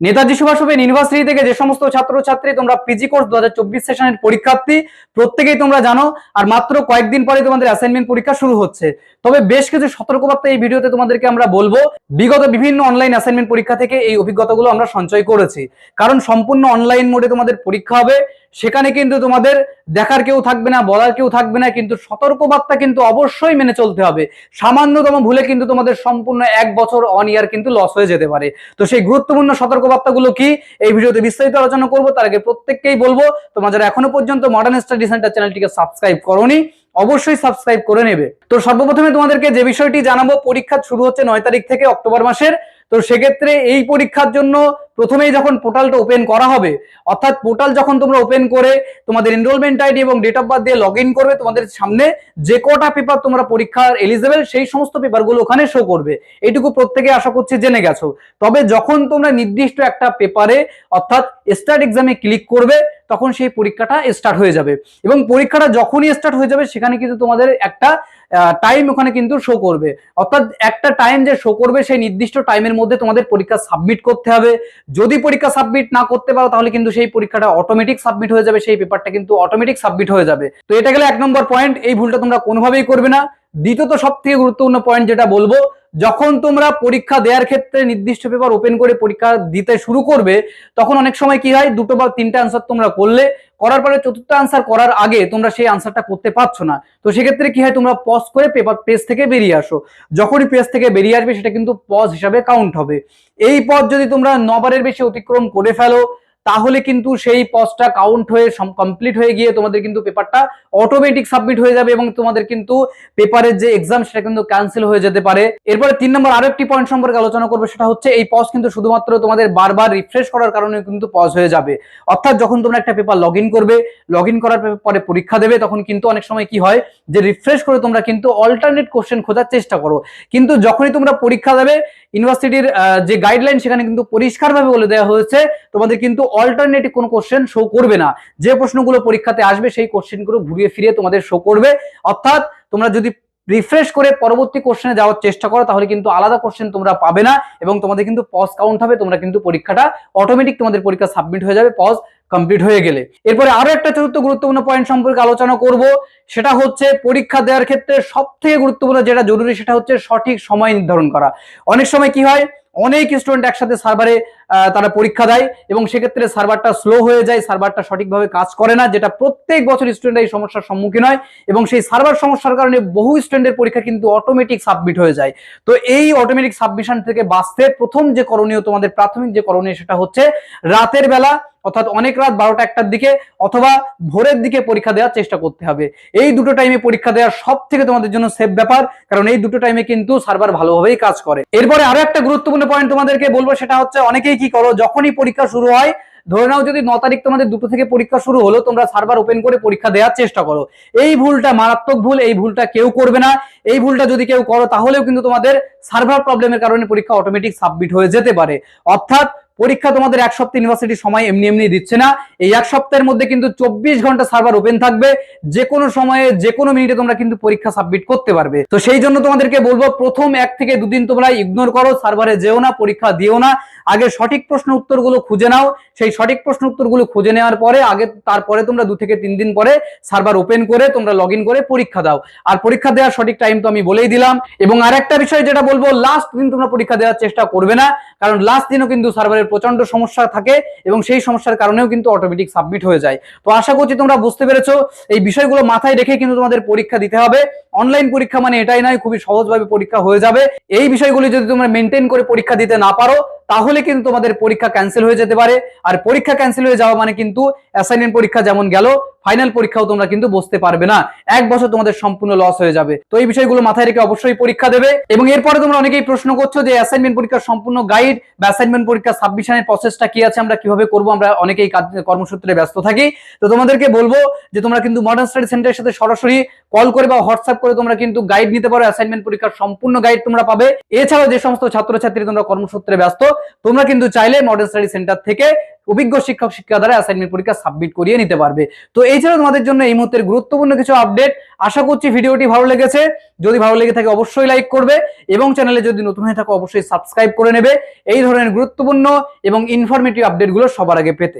Netaji Subhash open university থেকে যে সমস্ত ছাত্রছাত্রী তোমরা পিজি কোর্স দু হাজার চব্বিশ সেশনের পরীক্ষার্থী, প্রত্যেকেই তোমরা জানো, আর মাত্র কয়েকদিন পরে তোমাদের অ্যাসাইনমেন্ট পরীক্ষা শুরু হচ্ছে। তবে বেশ কিছু সতর্কবার্তা এই ভিডিওতে তোমাদেরকে আমরা বলব। বিগত বিভিন্ন অনলাইন অ্যাসাইনমেন্ট পরীক্ষা থেকে এই অভিজ্ঞতাগুলো আমরা সঞ্চয় করেছি। কারণ সম্পূর্ণ অনলাইন মোডে তোমাদের পরীক্ষা হবে। সেখানে কিন্তু তোমাদের দেখার কেউ থাকবে না, বলার কেউ থাকবে না, কিন্তু সতর্কবার্তা কিন্তু অবশ্যই মেনে চলতে হবে। সামান্যতম ভুলে কিন্তু তোমাদের সম্পূর্ণ এক বছর অন ইয়ার কিন্তু লস হয়ে যেতে পারে। তো সেই গুরুত্বপূর্ণ সতর্কবার্তাগুলো কি? এই ভিডিওতে বিস্তারিত আলোচনা করব, তার আগে প্রত্যেককেই বলব, তোমরা যারা এখনও পর্যন্ত মডার্ন স্টাডি সেন্টার চ্যানেলটিকে সাবস্ক্রাইব করোনি, অবশ্যই সাবস্ক্রাইব করে নেবে। তো সর্বপ্রথমে তোমাদেরকে যে বিষয়টি জানাব, পরীক্ষা শুরু হচ্ছে নয় তারিখ থেকে অক্টোবর মাসের। তো সেক্ষেত্রে এই পরীক্ষার জন্য প্রথমেই যখন পোর্টালটা ওপেন করা হবে, অর্থাৎ পোর্টাল যখন তোমরা ওপেন করে তোমাদের এনরোলমেন্ট আইডি এবং ডেট অফ বার্থ দিয়ে লগ করবে, তোমাদের সামনে যে কটা পেপার তোমরা পরীক্ষার এলিজেবল সেই সমস্ত পেপারগুলো ওখানে শো করবে। এইটুকু প্রত্যেকে আশা করছি জেনে গেছো। তবে যখন তোমরা নির্দিষ্ট একটা পেপারে অর্থাৎ স্টার্ট এক্সামে ক্লিক করবে তখন সেই পরীক্ষাটা স্টার্ট হয়ে যাবে। এবং পরীক্ষাটা যখনই স্টার্ট হয়ে যাবে, সেখানে কিন্তু তোমাদের একটা টাইম ওখানে কিন্তু শো করবে। অর্থাৎ একটা টাইম যে শো করবে, সেই নির্দিষ্ট টাইমের মধ্যে তোমাদের পরীক্ষা সাবমিট করতে হবে। যদি পরীক্ষা সাবমিট না করতে পারো, তাহলে কিন্তু সেই পরীক্ষাটা অটোমেটিক সাবমিট হয়ে যাবে, সেই পেপারটা কিন্তু অটোমেটিক সাবমিট হয়ে যাবে। তো এটা গেলে এক নম্বর পয়েন্ট এই ভুলটা তোমরা কোনোভাবেই করবে না। দ্বিতীয়ত সব থেকে গুরুত্বপূর্ণ পয়েন্ট যেটা বলব, যখন তোমরা পরীক্ষা দেওয়ার ক্ষেত্রে নির্দিষ্ট পেপার ওপেন করে পরীক্ষা দিতে শুরু করবে, তখন অনেক সময় কি হয়, দুটো বা তিনটা আনসার তোমরা করলে, করার পরে চতুর্থ আনসার করার আগে তোমরা সেই আনসারটা করতে পারছ না। তো সেক্ষেত্রে কি হয়, তোমরা পজ করে পেপার পেজ থেকে বেরিয়ে আসো। যখনই পেজ থেকে বেরিয়ে আসবে, সেটা কিন্তু পজ হিসাবে কাউন্ট হবে। এই পদ যদি তোমরা নবারের বেশি অতিক্রম করে ফেলো তাহলে কিন্তু সেই পজটা কাউন্ট হয়ে কমপ্লিট হয়ে গিয়ে তোমাদের কিন্তু পেপারটা অটোমেটিক সাবমিট হয়ে যাবে এবং তোমাদের কিন্তু পেপারের যে এক্সাম সেটা কিন্তু ক্যান্সেল হয়ে যেতে পারে। এরপরে তিন নম্বর আরও একটি পয়েন্ট সম্পর্কে আলোচনা করব, সেটা হচ্ছে এই পজ কিন্তু শুধুমাত্র তোমাদের বারবার রিফ্রেশ করার কারণে কিন্তু পজ হয়ে যাবে। অর্থাৎ যখন তোমরা একটা পেপার লগ করবে লগ করার পরে পরীক্ষা দেবে, তখন কিন্তু অনেক সময় কি হয় যে রিফ্রেশ করে তোমরা কিন্তু অল্টারনেট কোশ্চেন খোঁজার চেষ্টা করো। কিন্তু যখনই তোমরা পরীক্ষা দেবে ইউনিভার্সিটির যে গাইডলাইন সেখানে কিন্তু পরিষ্কারভাবে বলে দেওয়া হয়েছে, তোমাদের কিন্তু অল্টারনেটিভ কোনো কোশ্চেন শো করবে না। যে প্রশ্নগুলো পরীক্ষাতে আসবে, সেই কোশ্চেনগুলো ঘুরিয়ে ফিরিয়ে তোমাদের শো করবে। অর্থাৎ তোমরা যদি রিফ্রেশ করে পরবর্তী কোশ্চেনে যাওয়ার চেষ্টা করো, তাহলে কিন্তু আলাদা কোশ্চেন তোমরা পাবে না এবং তোমাদের কিন্তু পজ কাউন্ট হবে। তোমরা কিন্তু পরীক্ষাটা অটোমেটিক তোমাদের পরীক্ষা সাবমিট হয়ে যাবে পজ কমপ্লিট হয়ে গেলে। এরপরে আরও একটা চতুর্থ গুরুত্বপূর্ণ পয়েন্ট সম্পর্কে আলোচনা করব। সেটা হচ্ছে পরীক্ষা দেওয়ার ক্ষেত্রে সব থেকে গুরুত্বপূর্ণ যেটা জরুরি, সেটা হচ্ছে সঠিক সময় নির্ধারণ করা। অনেক সময় কি হয় অনেক স্টুডেন্ট একসাথে সার্ভারে তারা পরীক্ষা দেয় এবং সেক্ষেত্রে সার্ভারটা স্লো হয়ে যায় সার্ভারটা সঠিকভাবে কাজ করে না, যেটা প্রত্যেক বছর স্টুডেন্ট এই সমস্যার সম্মুখীন হয় এবং সেই সার্ভার সমস্যার কারণে বহু স্টুডেন্টের পরীক্ষা কিন্তু অটোমেটিক সাবমিট হয়ে যায়। তো এই অটোমেটিক সাবমিশন থেকে বাঁচতে প্রথম যে করণীয় তোমাদের, প্রাথমিক যে করণীয় সেটা হচ্ছে রাতের বেলা অর্থাৎ অনেক রাত বারোটা একটার দিকে অথবা ভোরের দিকে পরীক্ষা দেওয়ার চেষ্টা করতে হবে। এই দুটো টাইমে পরীক্ষা দেওয়ার সব থেকে তোমাদের জন্য সেফ ব্যাপার, কারণ এই দুটো টাইমে কিন্তু সার্ভার ভালোভাবেই কাজ করে। এরপরে আরও একটা গুরুত্বপূর্ণ পয়েন্ট তোমাদেরকে বলব, সেটা হচ্ছে অনেকেই কি করো, যখনই পরীক্ষা শুরু হয়, ধরে নাও যদি ন তারিখ তোমাদের দুটো থেকে পরীক্ষা শুরু হলো, তোমরা সার্ভার ওপেন করে পরীক্ষা দেওয়ার চেষ্টা করো। এই ভুলটা মারাত্মক ভুল, এই ভুলটা কেউ করবে না। এই ভুলটা যদি কেউ করো, তাহলেও কিন্তু তোমাদের সার্ভার প্রবলেমের কারণে পরীক্ষা অটোমেটিক সাবমিট হয়ে যেতে পারে। অর্থাৎ পরীক্ষা তোমাদের এক সপ্তাহ ইউনিভার্সিটি সময় এমনি এমনি দিচ্ছে না। এই এক সপ্তাহের মধ্যে কিন্তু চব্বিশ ঘণ্টা সার্ভার ওপেন থাকবে। যে কোনো সময়ে যে কোনো মিনিটে তোমরা কিন্তু পরীক্ষা সাবমিট করতে পারবে। তো সেই জন্য তোমাদেরকে বলব, প্রথম এক থেকে দুদিন তোমরা ইগনোর করো সার্ভারে যেও না, পরীক্ষা দিও না। আগে সঠিক প্রশ্ন উত্তরগুলো খুঁজে নাও। সেই সঠিক প্রশ্ন উত্তরগুলো খুঁজে নেওয়ার পরে, আগে তারপরে তোমরা দু থেকে তিন দিন পরে সার্ভার ওপেন করে তোমরা লগ করে পরীক্ষা দাও। আর পরীক্ষা দেওয়ার সঠিক টাইম তো আমি বলেই দিলাম। এবং আরেকটা বিষয় যেটা বলব লাস্ট দিন তোমরা পরীক্ষা দেওয়ার চেষ্টা করবে না। কারণ লাস্ট দিনও কিন্তু সার্ভারের প্রচণ্ড সমস্যা থাকে এবং সেই সমস্যার কারণেও কিন্তু অটোমেটিক সাবমিট হয়ে যায়। তো আশা করছি তোমরা বুঝতে পেরেছ। এই বিষয়গুলো মাথায় রেখে কিন্তু তোমাদের পরীক্ষা দিতে হবে। অনলাইন পরীক্ষা মানে এটাই নয়, খুবই সহজভাবে পরীক্ষা হয়ে যাবে। এই বিষয়গুলি যদি তোমরা মেনটেন করে পরীক্ষা দিতে না পারো, তাহলে কিন্তু তোমাদের পরীক্ষা ক্যান্সেল হয়ে যেতে পারে। আর পরীক্ষা ক্যান্সেল হয়ে যাওয়া মানে কিন্তু অ্যাসাইনমেন্ট পরীক্ষা যেমন গেল ফাইনাল পরীক্ষাও তোমরা কিন্তু বসতে পারবে না। এক বছর তোমাদের সম্পূর্ণ লস হয়ে যাবে। তো এই বিষয়গুলো মাথায় রেখে অবশ্যই পরীক্ষা দেবে। এবং এরপরে তোমরা অনেকেই প্রশ্ন করছ যে অ্যাসাইনমেন্ট পরীক্ষার সম্পূর্ণ গাইড বা অ্যাসাইনমেন্ট পরীক্ষার সাবমিশনের প্রসেসটা কি আছে, আমরা কীভাবে করব? আমরা অনেকেই কর্মসূত্রে ব্যস্ত থাকি। তো তোমাদেরকে বলব যে তোমরা কিন্তু মডার্ন স্টাডি সেন্টারের সাথে সরাসরি কল করে বা হোয়াটসঅ্যাপ করে তোমরা কিন্তু গাইড নিতে পারো অ্যাসাইনমেন্ট পরীক্ষার সম্পূর্ণ গাইড তোমরা পাবে। এছাড়াও যে সমস্ত ছাত্রছাত্রী তোমরা কর্মসূত্রে ব্যস্ত, তোমরা কিন্তু চাইলে মডার্ন স্টাডি সেন্টার থেকে অভিজ্ঞ শিক্ষক শিক্ষিকা দ্বারা অ্যাসাইনমেন্ট পরীক্ষা সাবমিট করিয়ে নিতে পারবে। তো ছিল তোমাদের জন্য এই মুহূর্তের গুরুত্বপূর্ণ কিছু আপডেট আশা করছি ভিডিওটি ভালো লেগেছে। যদি ভালো লেগে থাকে অবশ্যই লাইক করবে এবং চ্যানেলে যদি নতুন হয়ে থাকো অবশ্যই সাবস্ক্রাইব করে নেবে। এই ধরনের গুরুত্বপূর্ণ এবং ইনফরমেটিভ আপডেটগুলো সবার আগে পেতে।